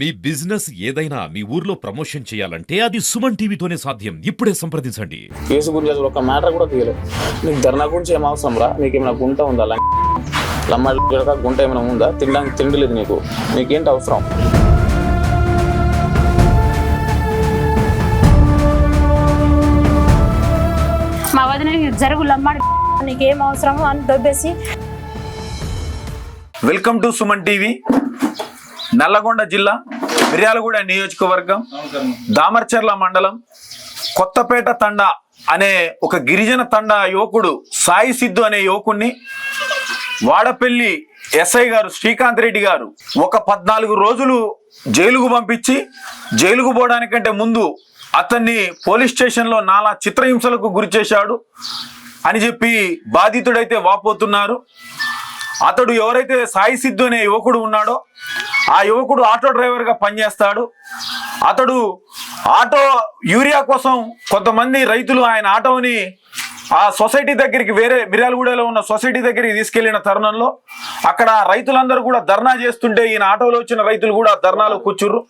మీ business ఏదైనా మీ ఊర్లో promotion చేయాలంటే అది సుమన్ టీవీతోనే సాధ్యం. ఇప్పుడే సంప్రదించండి. కేసు గురించి అసలు ఒక మ్యాటర్ కూడా తీయలేదు. నీకు ధర్నా గురించి ఏం అవసరం రా? నీకు ఏమైనా గుంట ఉందా? లమ్మాడి గుంట ఏమైనా ఉందా? తినడానికి తిండి లేదు నీకు. నీకేంటి అవసరం? మా వదిన జరుగు లమ్మాడి నీకేం అవసరమో అని దొబ్బేసి welcome to Suman TV. Nalgonda జిల్లా మిర్యాలగూడ నియోజకవర్గం దామర్చర్ల మండలం కొత్తపేట తండ అనే ఒక గిరిజన తండ యువకుడు సాయి సిద్ధు అనే యువకుణ్ణి వాడపల్లి ఎస్ఐ గారు శ్రీకాంత్ రెడ్డి గారు ఒక పద్నాలుగు రోజులు జైలుకు పంపించి జైలుకు పోవడానికంటే ముందు అతన్ని పోలీస్ స్టేషన్లో నానా చిత్రహింసలకు గురి చేశాడు అని చెప్పి బాధితుడైతే వాపోతున్నారు. అతడు ఎవరైతే సాయి సిద్ధు అనే యువకుడు ఉన్నాడో ఆ యువకుడు ఆటో డ్రైవర్గా పనిచేస్తాడు. అతడు ఆటో యూరియా కోసం కొంతమంది రైతులు ఆయన ఆటోని ఆ సొసైటీ దగ్గరికి వేరే మిర్యాలగూడలో ఉన్న సొసైటీ దగ్గరికి తీసుకెళ్ళిన తరుణంలో అక్కడ రైతులందరూ కూడా ధర్నా చేస్తుంటే ఈయన ఆటోలో వచ్చిన రైతులు కూడా ధర్నాలో కూర్చుర్రు.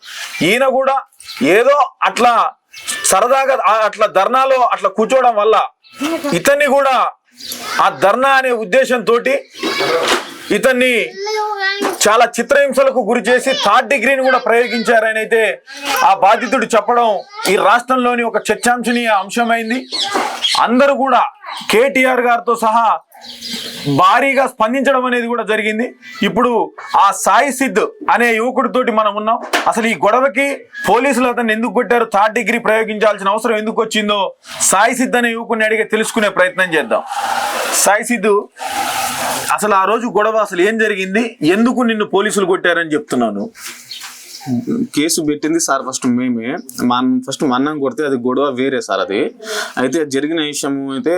ఈయన కూడా ఏదో అట్లా సరదాగా అట్లా ధర్నాలో అట్లా కూర్చోవడం వల్ల ఇతన్ని కూడా ఆ ధర్నా అనే ఉద్దేశంతో ఇతన్ని చాలా చిత్రహింసలకు గురి చేసి థర్డ్ డిగ్రీని కూడా ప్రయోగించారని అయితే ఆ బాధితుడు చెప్పడం ఈ రాష్ట్రంలోని ఒక చర్చాంశనీయ అంశమైంది. అందరూ కూడా కేటీఆర్ గారితో సహా భారీగా స్పందించడం అనేది కూడా జరిగింది. ఇప్పుడు ఆ సాయి సిద్ధ్ అనే యువకుడితోటి మనం ఉన్నాం. అసలు ఈ గొడవకి పోలీసులు అతన్ని ఎందుకు కొట్టారు? థర్డ్ డిగ్రీ ప్రయోగించాల్సిన అవసరం ఎందుకు వచ్చిందో సాయి సిద్ధ్ అనే యువకుడిని అడిగి తెలుసుకునే ప్రయత్నం చేద్దాం. సాయి సిద్ధు అసలు ఆ రోజు గొడవ అసలు ఏం జరిగింది? ఎందుకు నిన్ను పోలీసులు కొట్టారని చెప్తున్నాను? కేసు పెట్టింది సార్ ఫస్ట్ మేమే. మా ఫస్ట్ మా అన్నం కొడితే అది గొడవ వేరే సార్ అది. అయితే జరిగిన విషయం అయితే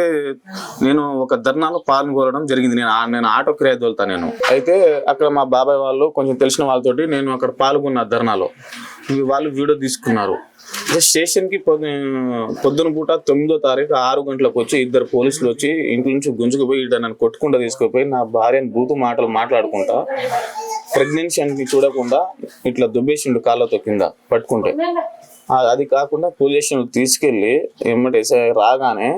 నేను ఒక ధర్నాలో పాల్గొనడం జరిగింది. నేను నేను ఆటో కిరాయి తోలుతా నేను. అయితే అక్కడ మా బాబాయ్ వాళ్ళు కొంచెం తెలిసిన వాళ్ళతోటి నేను అక్కడ పాల్గొన్న ధర్నాలో. వాళ్ళు వీడియో తీసుకున్నారు. స్టేషన్కి పొద్దు పొద్దున పూట తొమ్మిదో తారీఖు ఆరు గంటలకు వచ్చి ఇద్దరు పోలీసులు వచ్చి ఇంటి నుంచి గుంజుకుపోయి ఇట్లా నన్ను కొట్టుకుంటా తీసుకుపోయి నా భార్యను బూతు మాటలు మాట్లాడుకుంటా ప్రెగ్నెన్సీ అని చూడకుండా ఇట్లా దుబ్బేసిండు కాళ్ళతో కింద పట్టుకుంటే. అది కాకుండా పోలీస్ స్టేషన్ తీసుకెళ్ళి ఏమంటే రాగానే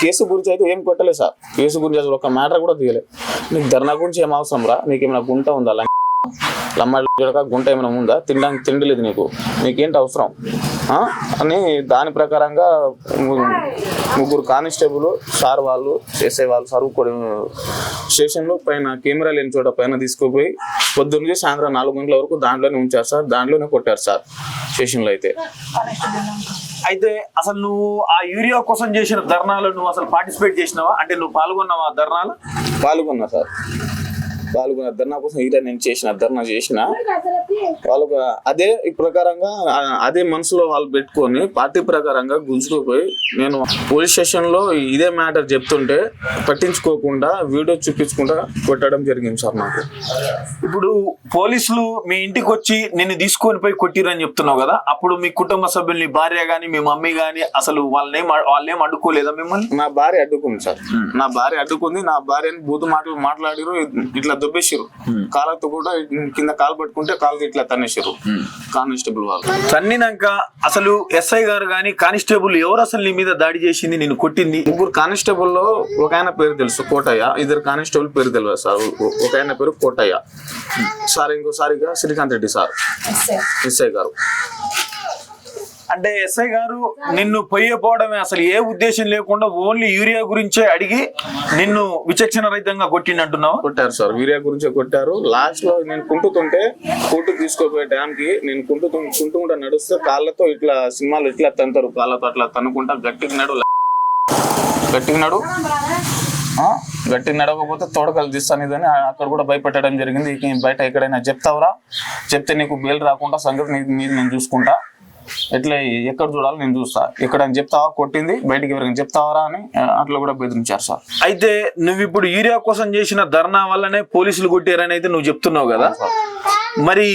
కేసు గురించి అయితే ఏం కొట్టలేదు సార్. కేసు గురించి అసలు ఒక మ్యాటర్ కూడా తీయలేదు. నీకు ధర్నా గురించి ఏం అవసరం రా? నీకు ఏమైనా గుంట ఉందా? లమ్మాడి గిడక గుంట ఏమైనా ఉందా? తినడానికి తిండి లేదు నీకు. నీకేంటి అవసరం? ఆ? అని దాని ప్రకారంగా ముగ్గురు కానిస్టేబుల్ సార్ వాళ్ళు ఎస్ఐ వాళ్ళు సార్ స్టేషన్లో పైన కెమెరా లేని చోట పైన తీసుకుపోయి పొద్దున్న నుంచి సాయంత్రం నాలుగు గంటల వరకు దాంట్లోనే ఉంచారు సార్. దాంట్లోనే కొట్టారు సార్ స్టేషన్లో అయితే. అయితే అసలు నువ్వు ఆ యూరియా కోసం చేసిన ధర్నాలో నువ్వు అసలు పార్టిసిపేట్ చేసినావా? అంటే నువ్వు పాల్గొన్నావా ధర్నాలు? పాల్గొన్నా సార్. పాల్గొన్న ధర్నా కోసం ఇలా నేను చేసిన ధర్నా చేసిన. వాళ్ళకు అదే ఈ ప్రకారంగా అదే మనసులో వాళ్ళు పెట్టుకొని పార్టీ ప్రకారంగా గుంజుకుపోయి నేను పోలీస్ స్టేషన్లో ఇదే మ్యాటర్ చెప్తుంటే పట్టించుకోకుండా వీడియో చూపించకుండా కొట్టడం జరిగింది సార్ నాకు. ఇప్పుడు పోలీసులు మీ ఇంటికి వచ్చి నిన్ను తీసుకొని పోయి కొట్టిరని చెప్తున్నావు కదా అప్పుడు మీ కుటుంబ సభ్యులు నీ భార్య గాని మీ మమ్మీ గాని అసలు వాళ్ళనేం వాళ్ళేం అడ్డుకోలేదా మిమ్మల్ని? నా భార్య అడ్డుకుంది సార్. నా భార్య అడ్డుకుంది నా భార్యని బూతు మాటలు మాట్లాడిరు ఇట్లా దుబ్బేసిరు కాళ్ళతో కూడా కింద కాలు పట్టుకుంటే కాలు ఇట్లా తన్నేసిరు కానిస్టేబుల్ వాళ్ళు. తన్నినాక అసలు ఎస్ఐ గారు గాని కానిస్టేబుల్ ఎవరు అసలు నీ మీద దాడి చేసింది నిన్ను కొట్టింది? ముగ్గురు కానిస్టేబుల్లో ఒక ఆయన పేరు తెలుసు కోటయ్య. ఇద్దరు కానిస్టేబుల్ పేరు తెలియదు సార్. ఒక ఆయన పేరు కోటయ్య. సార్ ఇంకోసారిగా శ్రీకాంత్ రెడ్డి సార్. ఎస్ఐ గారు. అంటే ఎస్ఐ గారు నిన్ను పోయపోవడమే అసలు ఏ ఉద్దేశం లేకుండా ఓన్లీ యూరియా గురించే అడిగి నిన్ను విచక్షణ రహితంగా కొట్టిండంటున్నావు కొట్టారు సార్ యూరియా గురించే కొట్టారు. లాస్ట్లో నేను కుంటుతుంటే కుంటు తీసుకోపోయే టైంకి నేను కుంటు కుంటుకుంటా నడుస్తే కాళ్ళతో ఇట్లా సినిమాలు ఇట్లా తంతారు కాళ్ళతో అట్లా తనుకుంటా గట్టికి నడు గట్టికి నడు. గట్టి నడవకపోతే తోడకలు తీస్తాను ఇదని అక్కడ కూడా భయపెట్టడం జరిగింది. బయట ఎక్కడైనా చెప్తావురా? చెప్తే నీకు బెయిల్ రాకుండా సంగతి మీద నేను చూసుకుంటా. ఎట్లా ఎక్కడ చూడాలో నేను చూస్తా. ఎక్కడైనా చెప్తావా? కొట్టింది బయటికి ఎవరైనా చెప్తావరా అని అట్లా కూడా బెదిరించారు సార్. అయితే నువ్వు ఇప్పుడు యూరియా కోసం చేసిన ధర్నా వల్లనే పోలీసులు కొట్టారని అయితే నువ్వు చెప్తున్నావు కదా? మరి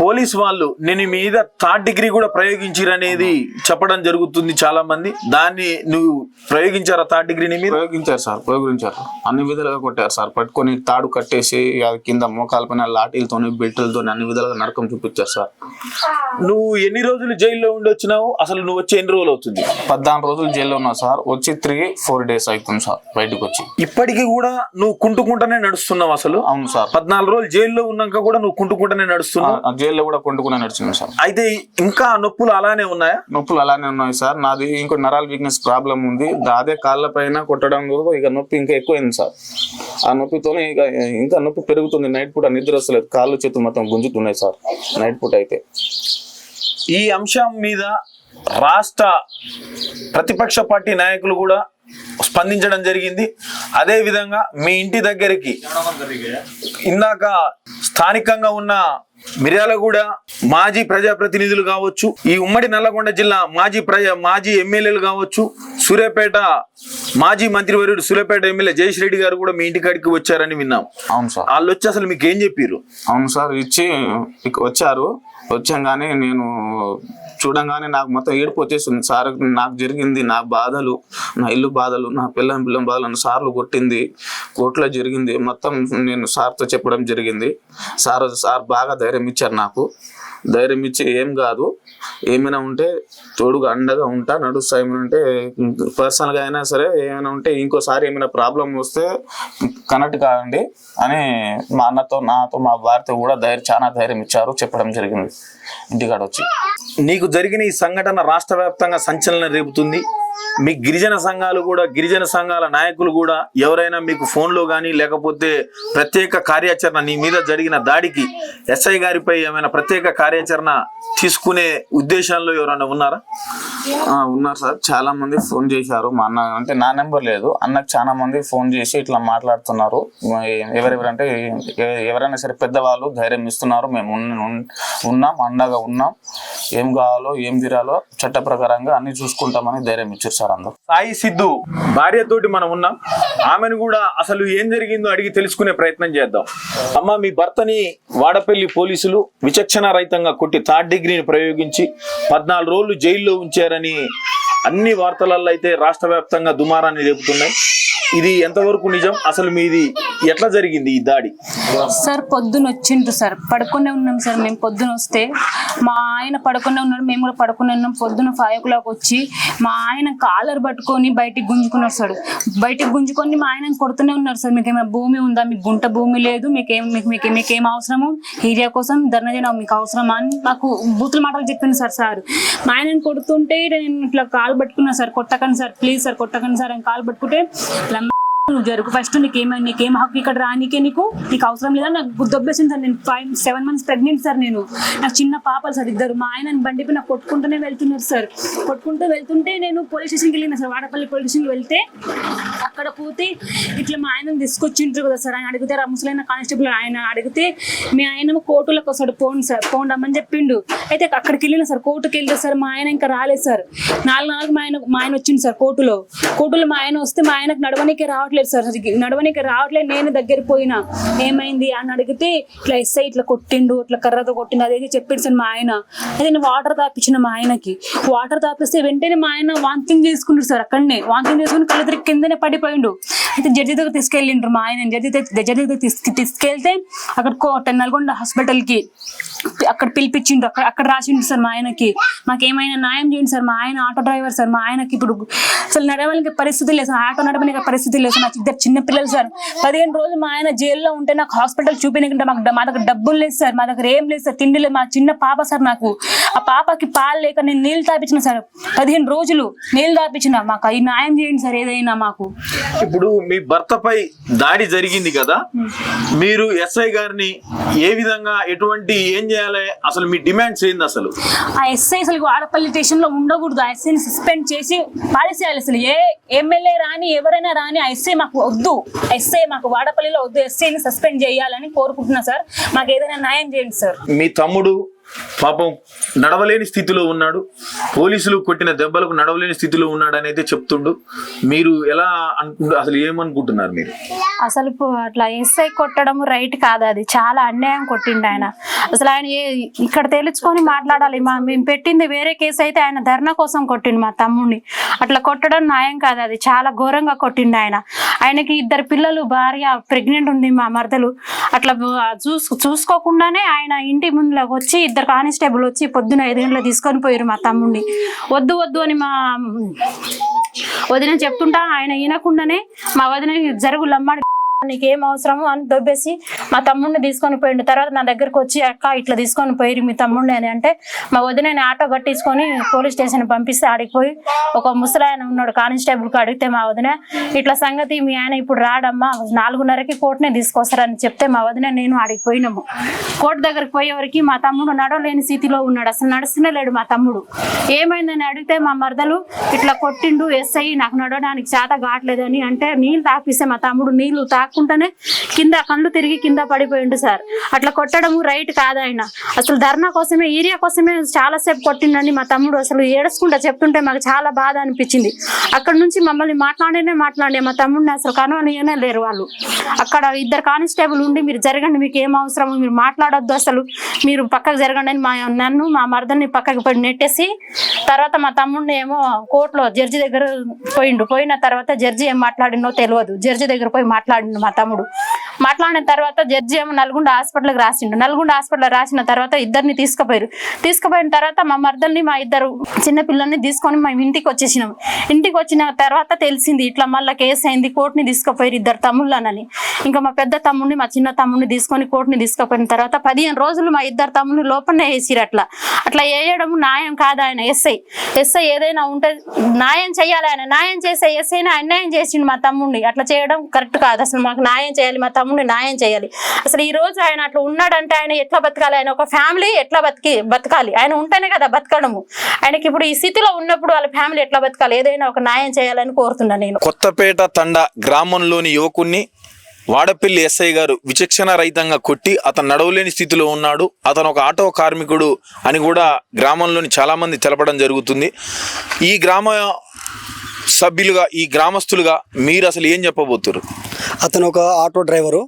పోలీస్ వాళ్ళు నేను మీద థర్డ్ డిగ్రీ కూడా ప్రయోగించిరనేది చెప్పడం జరుగుతుంది చాలా మంది దాన్ని నువ్వు ప్రయోగించారా థర్డ్ డిగ్రీ నీ మీద? ప్రయోగించారు సార్ ప్రయోగించారు. అన్ని విధాలుగా కొట్టారు సార్. పట్టుకొని తాడు కట్టేసి అది కింద మోకాల పైన లాఠీలతోని బెల్టులతో అన్ని విధాలుగా నరకం చూపించారు సార్. నువ్వు ఎన్ని రోజులు జైల్లో ఉండి వచ్చినావు అసలు నువ్వు వచ్చి ఎన్ని రోజులు అవుతుంది? పద్నాలుగు రోజులు జైల్లో ఉన్నా సార్. వచ్చి త్రీ ఫోర్ డేస్ అవుతుంది సార్ బయటకు వచ్చి. ఇప్పటికీ కూడా నువ్వు కుంటుకుంటానే నడుస్తున్నావు అసలు? అవును సార్. పద్నాలుగు రోజులు జైల్లో ఉన్నాక కూడా నువ్వు కుంటుకుంటానే నడుస్తున్నావు? ఆ జైల్లో కూడా కొండుకునే నడిచింది సార్. అయితే ఇంకా నొప్పులు అలానే ఉన్నాయా? నొప్పులు అలానే ఉన్నాయి సార్. నాది ఇంకో నరాల వీక్నెస్ ప్రాబ్లం ఉంది. అదే కాళ్ళ పైన కొట్టడం ఇక నొప్పి ఇంకా ఎక్కువైంది సార్. ఆ నొప్పితోనే ఇక ఇంకా నొప్పి పెరుగుతుంది. నైట్ పూట నిద్ర వస్తలేదు. కాళ్ళు చేతులు మొత్తం గుంజుతున్నాయి సార్. నైట్ పూట అయితే. ఈ అంశం మీద రాష్ట్ర ప్రతిపక్ష పార్టీ నాయకులు కూడా స్పందించడం జరిగింది. అదే విధంగా మీ ఇంటి దగ్గరికి ఇందాక స్థానికంగా ఉన్న మిర్యాలగూడ మాజీ ప్రజాప్రతినిధులు కావచ్చు ఈ ఉమ్మడి నల్లగొండ జిల్లా మాజీ ప్రజా మాజీ ఎమ్మెల్యేలు కావచ్చు సూర్యాపేట మాజీ మంత్రివర్యుడు సూర్యాపేట ఎమ్మెల్యే జయేష్ రెడ్డి గారు కూడా మీ ఇంటికాడికి వచ్చారని విన్నాం. అవును సార్. వాళ్ళు వచ్చి అసలు మీకు ఏం చెప్పారు అవును సార్ ఇచ్చి వచ్చారు. వచ్చాగానే నేను చూడంగానే నాకు మొత్తం ఏడుపు వచ్చేసింది. సార్ నాకు జరిగింది నా బాధలు నా ఇల్లు బాధలు నా పిల్లం పిల్లం బాధలు సార్లు కొట్టింది. కోర్టులో జరిగింది. మొత్తం నేను సార్తో చెప్పడం జరిగింది. సార్ సార్ బాగా ధైర్యం ఇచ్చారు నాకు. ధైర్యం ఇచ్చి ఏం కాదు. ఏమైనా ఉంటే తోడుగా అండగా ఉంటా నడుస్తా. ఏమైనా ఉంటే పర్సనల్గా అయినా సరే ఏమైనా ఉంటే ఇంకోసారి ఏమైనా ప్రాబ్లం వస్తే కనెక్ట్ కావండి అని మా అన్నతో నాతో మా భార్యతో కూడా ధైర్యం చాలా ధైర్యం ఇచ్చారు. చెప్పడం జరిగింది. ఇంటికాడ వచ్చి నీకు జరిగిన ఈ సంఘటన రాష్ట్ర వ్యాప్తంగా సంచలనం రేపుతుంది. మీ గిరిజన సంఘాలు కూడా గిరిజన సంఘాల నాయకులు కూడా ఎవరైనా మీకు ఫోన్లో కానీ లేకపోతే ప్రత్యేక కార్యాచరణ నీ మీద జరిగిన దాడికి ఎస్ఐ గారిపై ఏమైనా ప్రత్యేక కార్యాచరణ తీసుకునే ఉద్దేశంలో ఎవరైనా ఉన్నారా? ఉన్నారు సార్. చాలా మంది ఫోన్ చేశారు. మా అన్న అంటే నా నెంబర్ లేదు. అన్నకు చాలా మంది ఫోన్ చేసి ఇట్లా మాట్లాడుతున్నారు. ఎవరెవరంటే ఎవరైనా సరే పెద్దవాళ్ళు ధైర్యం ఇస్తున్నారు. మేము ఉన్నాం అండగా ఉన్నాం. ఏం కావాలో ఏం తీరాలో చట్ట ప్రకారంగా అన్ని చూసుకుంటామని ధైర్యం ఇచ్చారు. సార్ అందరు. సాయి సిద్ధు భార్యతోటి మనం ఉన్నాం. ఆమెను కూడా అసలు ఏం జరిగిందో అడిగి తెలుసుకునే ప్రయత్నం చేద్దాం. అమ్మ మీ భర్తని వాడపల్లి పోలీసులు విచక్షణ రహితంగా కొట్టి థర్డ్ డిగ్రీని ప్రయోగించి పద్నాలుగు రోజులు జైల్లో ఉంచారని అన్ని వార్తలలో అయితే రాష్ట్ర వ్యాప్తంగా దుమారాన్ని రేపుతున్నాయి. ఇది ఎంతవరకు నిజం? అసలు మీది ఎట్లా జరిగింది ఈ దాడి? సార్ పొద్దున వచ్చిండ్రు సార్. పడుకునే ఉన్నాం సార్ మేము పొద్దున వస్తే. మా ఆయన పడుకునే ఉన్నాడు మేము కూడా పడుకునే ఉన్నాం. పొద్దున ఫైవ్ ఓ క్లాక్ వచ్చి మా ఆయన కాలర్ పట్టుకొని బయటికి గుంజుకున్నారు సార్. బయటికి గుంజుకొని మా ఆయన కొడుతూనే ఉన్నారు సార్. మీకు ఏమైనా భూమి ఉందా? మీకు గుంట భూమి లేదు. మీకేం మీకు మీకు మీకేం అవసరము? ఏరియా కోసం ధర్నా చేయడం మీకు అవసరమా అని నాకు బూతుల మాటలు చెప్పింది సార్ సార్. మా ఆయన కొడుతుంటే నేను ఇట్లా కాలు పట్టుకున్నా సార్. కొట్టకండి సార్. ప్లీజ్ సార్ కొట్టకండి సార్ అని కాలు పట్టుకుంటే నువ్వు జరుగు. ఫస్ట్ నీకేమైనా నీకేం హక్కు ఇక్కడ రానికే నీకు? నీకు అవసరం లేదా? నాకు దొబ్బేసింది సార్ నేను five seven months pregnant sir నేను. నాకు చిన్న పాపలు సార్ ఇద్దరు. మా ఆయన బండి పైన కొట్టుకుంటూనే వెళ్తున్నారు సార్. కొట్టుకుంటూ వెళ్తుంటే నేను పోలీస్ స్టేషన్కి వెళ్ళిన సార్. వాడపల్లి పోలీస్ స్టేషన్కి వెళ్తే అక్కడ పోతే ఇట్లా మా ఆయన తీసుకొచ్చింటారు కదా సార్. ఆయన అడిగితే ఆ ముసలైన కానిస్టేబుల్ ఆయన అడిగితే మీ ఆయన కోర్టులకు వస్తాడు. పోండి సార్ పోండి అమ్మని చెప్పిండు. అయితే అక్కడికి వెళ్ళిన సార్ కోర్టుకి వెళ్తే సార్ మా ఆయన ఇంకా రాలేదు సార్. నాలుగు నాలుగు మా ఆయన మా ఆయన వచ్చింది సార్ కోర్టులో. కోర్టులో మా ఆయన వస్తే మా ఆయనకు నడవనికే రావట్లేదు సార్. అసలు రావట్లేదు. నేను దగ్గర పోయినా ఏమైంది అని అడిగితే ఇట్లా ఎస్ఐ ఇట్లా కొట్టిండు ఇట్లా కర్రతో కొట్టిండు అదే చెప్పిండు సార్ మా ఆయన. అదే నేను వాటర్ తాపించిన మా ఆయనకి. వాటర్ తాపిస్తే వెంటనే మా ఆయన వాంతింగ్ చేసుకున్నాడు సార్ అక్కడనే. వాంతింగ్ చేసుకుని కళ్ళు కిందనే పడిపోయిండు. అయితే జడ్జి దగ్గర తీసుకెళ్ళిండ్రు మా ఆయన. జడ్జి జడ్జి దగ్గర తీసుకెళ్తే అక్కడ కో- నల్గొండ హాస్పిటల్కి అక్కడ పిలిపించిండ్రు. అక్కడ అక్కడ రాసిండు సార్ మా ఆయనకి. మాకేమైనా న్యాయం చేయండి సార్ మా ఆయన ఆటో డ్రైవర్ సార్ మా ఆయనకి ఇప్పుడు అసలు నడవడానికి పరిస్థితి లేదు సార్ ఆటో నడవడానికి పరిస్థితి లేదు సార్. నాకు ఇద్దరు చిన్న పిల్లలు సార్. పదిహేను రోజులు మా ఆయన జైల్లో ఉంటే నాకు హాస్పిటల్ చూపించకుంటే మాకు మా దగ్గర డబ్బులు లేదు సార్ మా దగ్గర ఏం లేదు సార్ తిండి లేదు. మా చిన్న పాప సార్ నాకు. ఆ పాపకి పాలు లేక నేను నీళ్ళు తాపించిన సార్. పదిహేను రోజులు నీళ్ళు తాపించిన. మాకు ఈ న్యాయం చేయండి సార్ ఏదైనా మాకు. ఇప్పుడు మీ భర్తపై దాడి జరిగింది కదా? మీరు ఎస్ఐ గారిని ఏ విధంగా ఎటువంటి ఏం చేయాలి అసలు మీ డిమాండ్స్ ఏంది అసలు? ఆ ఎస్ఐ అసలు వాడపల్లి స్టేషన్లో ఉండకూడదు. ఆ ఎస్ఐని సస్పెండ్ చేసి పారేసేయాలి అసలు. ఏ ఎమ్మెల్యే రాని ఎవరైనా రాని ఆ ఎస్ఐ మాకు వద్దు. ఎస్ఐ మాకు వాడపల్లిలో వద్దు. ఎస్ఐని సస్పెండ్ చేయాలని కోరుకుంటున్నా సార్. మాకు ఏదైనా న్యాయం చేయండి సార్. మీ తమ్ముడు పాపం నడవలేని స్థితిలో ఉన్నాడు. పోలీసులు కొట్టిన దెబ్బలకు నడవలేని స్థితిలో ఉన్నాడు అని అయితే చెప్తుండు. మీరు ఎలా అనుకుంటు అసలు ఏమనుకుంటున్నారు మీరు? అసలు అట్లా ఎస్ఐ కొట్టడం రైట్ కాదు అది. చాలా అన్యాయం కొట్టిండు ఆయన. అసలు ఆయన ఏ ఇక్కడ తెలుసుకొని మాట్లాడాలి. మా మేము పెట్టింది వేరే కేసు అయితే ఆయన ధర్నా కోసం కొట్టిండు మా తమ్ముడిని. అట్లా కొట్టడం న్యాయం కాదు అది. చాలా ఘోరంగా కొట్టిండు ఆయన. ఆయనకి ఇద్దరు పిల్లలు భార్య ప్రెగ్నెంట్ ఉంది మా మరదలు. అట్లా బ- చూసు చూసుకోకుండానే ఆయన ఇంటి ముందులోకి వచ్చి ఇద్దరు కానిస్టేబుల్ వచ్చి పొద్దున ఐదు గంటలకు తీసుకొని పోయారు మా తమ్ముడిని. వద్దు వద్దు అని మా వదిన చెప్తుంటా ఆయన వినకుండానే మా వదిన జరుగు లమ్మాడు నీకేం అవసరము అని దొబ్బేసి మా తమ్ముడిని తీసుకొని పోయిండు. తర్వాత నా దగ్గరకు వచ్చి అక్క ఇట్లా తీసుకొని పోయి మీ తమ్ముడిని అని అంటే మా వదిన ఆటో కట్టించుకొని పోలీస్ స్టేషన్ పంపిస్తే ఆడికి పోయి ఒక ముసలాయన ఉన్నాడు కానిస్టేబుల్కి అడిగితే మా వదిన ఇట్లా సంగతి మీ ఆయన ఇప్పుడు రాడమ్మా నాలుగున్నరకి కోర్టునే తీసుకొస్తారని చెప్తే మా వదిన నేను ఆడికి పోయినాము. కోర్టు దగ్గరికి పోయేవరకు మా తమ్ముడు నడవలేని స్థితిలో ఉన్నాడు అసలు నడుస్తూనే లేడు మా తమ్ముడు. ఏమైందని అడిగితే మా మరదలు ఇట్లా కొట్టిండు ఎస్ఐ నాకు నడవడానికి చేత కావట్లేదని అంటే నీళ్ళు తాపిస్తే మా తమ్ముడు నీళ్ళు తాక్కుంటేనే కింద కళ్ళు తిరిగి కింద పడిపోయిండు సార్. అట్లా కొట్టడము రైట్ కాదు ఆయన. అసలు ధర్నా కోసమే ఏరియా కోసమే చాలా సేపు కొట్టిండని మా తమ్ముడు అసలు ఏడుచుకుంటా చెప్తుంటే మాకు చాలా బాధ అనిపించింది. అక్కడ నుంచి మమ్మల్ని మాట్లాడినే మాట్లాడే మా తమ్ముడిని అసలు కనవనియనే లేరు వాళ్ళు. అక్కడ ఇద్దరు కానిస్టేబుల్ ఉండి మీరు జరగండి మీకు ఏం అవసరమో మీరు మాట్లాడొద్దు అసలు. మీరు పక్కకు జరగండి అని మా నన్ను మా మరదల్ని పక్కకు పడి నెట్టేసి తర్వాత మా తమ్ముడిని ఏమో కోర్టులో జడ్జి దగ్గర పోయిండు. పోయిన తర్వాత జడ్జి ఏం మాట్లాడినో తెలియదు జడ్జి దగ్గర పోయి మాట్లాడిండు మా తమ్ముడు. మాట్లాడిన తర్వాత జడ్జి ఏమో నల్గొండ హాస్పిటల్కి రాసిండు. నల్గొండ హాస్పిటల్ రాసిన తర్వాత ఇద్దరిని తీసుకుపోయారు. తీసుకుపోయిన తర్వాత మా మర్దల్ని మా ఇద్దరు చిన్న పిల్లల్ని తీసుకొని మేము ఇంటికి వచ్చేసినాం. ఇంటికి వచ్చిన తర్వాత తెలిసింది ఇట్లా మళ్ళీ కేసు అయింది కోర్టుని తీసుకుపోయారు ఇద్దరు తమ్ముళ్ళనని. ఇంకా మా పెద్ద తమ్ముడిని మా చిన్న తమ్ముడిని తీసుకొని కోర్టుని తీసుకుపోయిన తర్వాత పదిహేను రోజులు మా ఇద్దరు తమ్ముళ్ళు లోపలనే వేసిరు అట్లా అట్లా వేయడం న్యాయం కాదు ఆయన ఎస్ఐ. ఎస్ఐ ఏదైనా ఉంటే న్యాయం చేయాలి ఆయన. న్యాయం చేసే ఎస్ఐని అన్యాయం చేసిండు మా తమ్ముడిని. అట్లా చేయడం కరెక్ట్ కాదు. అసలు మాకు న్యాయం చేయాలి మా తమ్ముడిని న్యాయం చేయాలి. అసలు ఈ రోజు ఆయన అట్లా ఉన్నాడంటే ఆయన ఎట్లా బతకాలి? ఆయన ఒక ఫ్యామిలీ ఎట్లా బతికి బతకాలి? ఆయన ఉంటేనే కదా బతకడము. ఆయనకి ఇప్పుడు ఈ స్థితిలో ఉన్నప్పుడు వాళ్ళ ఫ్యామిలీ ఎట్లా బతకాలి? ఏదైనా ఒక న్యాయం చేయాలని కోరుతున్నాను నేను. కొత్తపేట తండ గ్రామంలోని యువకుణ్ణి వాడపల్లి ఎస్ఐ గారు విచక్షణ రహితంగా కొట్టి అతను నడవలేని స్థితిలో ఉన్నాడు. అతను ఒక ఆటో కార్మికుడు అని కూడా గ్రామంలోని చాలామంది తెలపడం జరుగుతుంది. ఈ గ్రామ సభ్యులుగా ఈ గ్రామస్తులుగా మీరు అసలు ఏం చెప్పబోతున్నారు అతను ఒక ఆటో డ్రైవరు.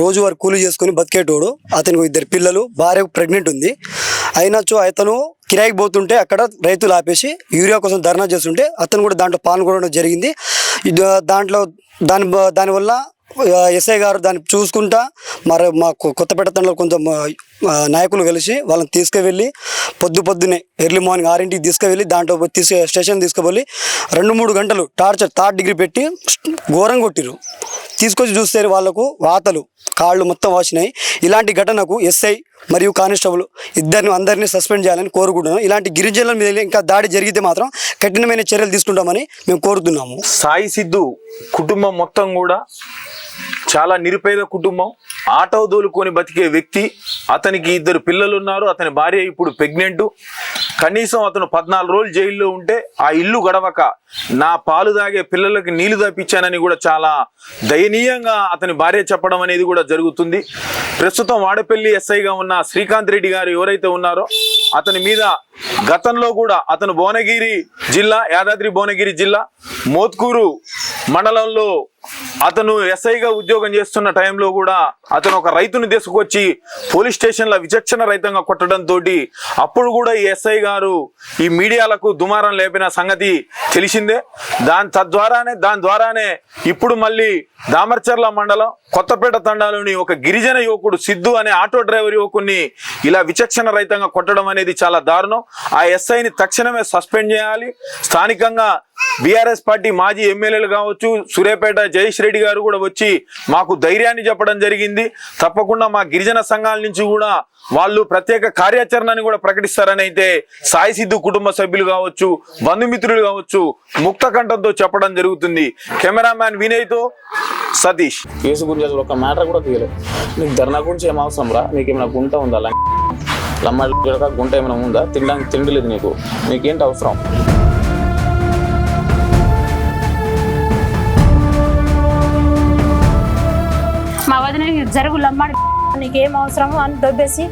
రోజువారి కూలి చేసుకొని బతికేటోడు. అతనికి ఇద్దరు పిల్లలు భార్య ప్రెగ్నెంట్ ఉంది. అయినచో అతను కిరాయికి పోతుంటే అక్కడ రైతులు ఆపేసి యూరియా కోసం ధర్నా చేస్తుంటే అతను కూడా దాంట్లో పాల్గొనడం జరిగింది. దాంట్లో దాని దానివల్ల ఎస్ఐ గారు దాన్ని చూసుకుంటా మరి మా కొత్తపేట తండ్రులు కొంచెం నాయకులు కలిసి వాళ్ళని తీసుకువెళ్ళి పొద్దు పొద్దునే ఎర్లీ మార్నింగ్ ఆరింటికి తీసుకువెళ్ళి దాంట్లో తీసుకు స్టేషన్ తీసుకువెళ్ళి రెండు మూడు గంటలు టార్చర్ థర్డ్ డిగ్రీ పెట్టి ఘోరం కొట్టిరు తీసుకొచ్చి చూస్తే వాళ్ళకు వాతలు కాళ్ళు మొత్తం వాసినాయి. ఇలాంటి ఘటనకు ఎస్ఐ మరియు కానిస్టేబుల్ ఇద్దరిని అందరినీ సస్పెండ్ చేయాలని కోరుకుంటున్నాం. ఇలాంటి గిరిజనుల మీద ఇంకా దాడి జరిగితే మాత్రం కఠినమైన చర్యలు తీసుకుంటామని మేము కోరుతున్నాము. సాయి సిద్ధు కుటుంబం మొత్తం కూడా చాలా నిరుపేద కుటుంబం ఆటో దోలుకొని బతికే వ్యక్తి అతనికి ఇద్దరు పిల్లలు ఉన్నారు అతని భార్య ఇప్పుడు ప్రెగ్నెంట్ కనీసం అతను పద్నాలుగు రోజులు జైల్లో ఉంటే ఆ ఇల్లు గడవక నా పాలు తాగే పిల్లలకి నీళ్ళు తప్పించానని కూడా చాలా దయనీయంగా అతని భార్య చెప్పడం అనేది కూడా జరుగుతుంది. ప్రస్తుతం వాడపల్లి ఎస్ఐగా ఉన్న శ్రీకాంత్ రెడ్డి గారు ఎవరైతే ఉన్నారో అతని మీద గతంలో కూడా అతను భువనగిరి జిల్లా యాదాద్రి భువనగిరి జిల్లా మోత్కూరు మండలంలో అతను ఎస్ఐగా ఉద్యోగం చేస్తున్న టైంలో కూడా అతను ఒక రైతుని తీసుకొచ్చి పోలీస్ స్టేషన్ల విచక్షణ రహితంగా కొట్టడంతో అప్పుడు కూడా ఈ ఎస్ఐ గారు ఈ మీడియాలకు దుమారం లేపిన సంగతి తెలిసిందే. దాని తద్వారానే దాని ద్వారానే ఇప్పుడు మళ్ళీ దామర్చర్ల మండలం కొత్తపేట తండాలోని ఒక గిరిజన యువకుడు సిద్ధు అనే ఆటో డ్రైవర్ యువకుడిని ఇలా విచక్షణ రహితంగా కొట్టడం అనేది చాలా దారుణం. ఆ ఎస్ఐని తక్షణమే సస్పెండ్ చేయాలి. స్థానికంగా బీఆర్ఎస్ పార్టీ మాజీ ఎమ్మెల్యేలు కావచ్చు సూర్యాపేట జయేష్ రెడ్డి గారు కూడా వచ్చి మాకు ధైర్యాన్ని చెప్పడం జరిగింది తప్పకుండా మా గిరిజన సంఘాల నుంచి కూడా వాళ్ళు ప్రత్యేక కార్యాచరణని కూడా ప్రకటిస్తారని అయితే సాయి సిద్ధు కుటుంబ సభ్యులు కావచ్చు బంధుమిత్రులు కావచ్చు ముక్త కంఠంతో చెప్పడం జరుగుతుంది కెమెరామ్యాన్ వినయ్తో సతీష్ కేసు గురించి అసలు ఒక మ్యాటర్ కూడా తీయలేదు నీకు ధర్నా గురించి ఏం అవసరం రా నీకు ఏమైనా గుంట ఉందా లమ్మ గుంట ఏమైనా ఉందా తినడానికి తిండి లేదు నీకు నీకేంటి అవసరం జరుగులమ్మ నీకేం అవసరమో అని దొబ్బేసి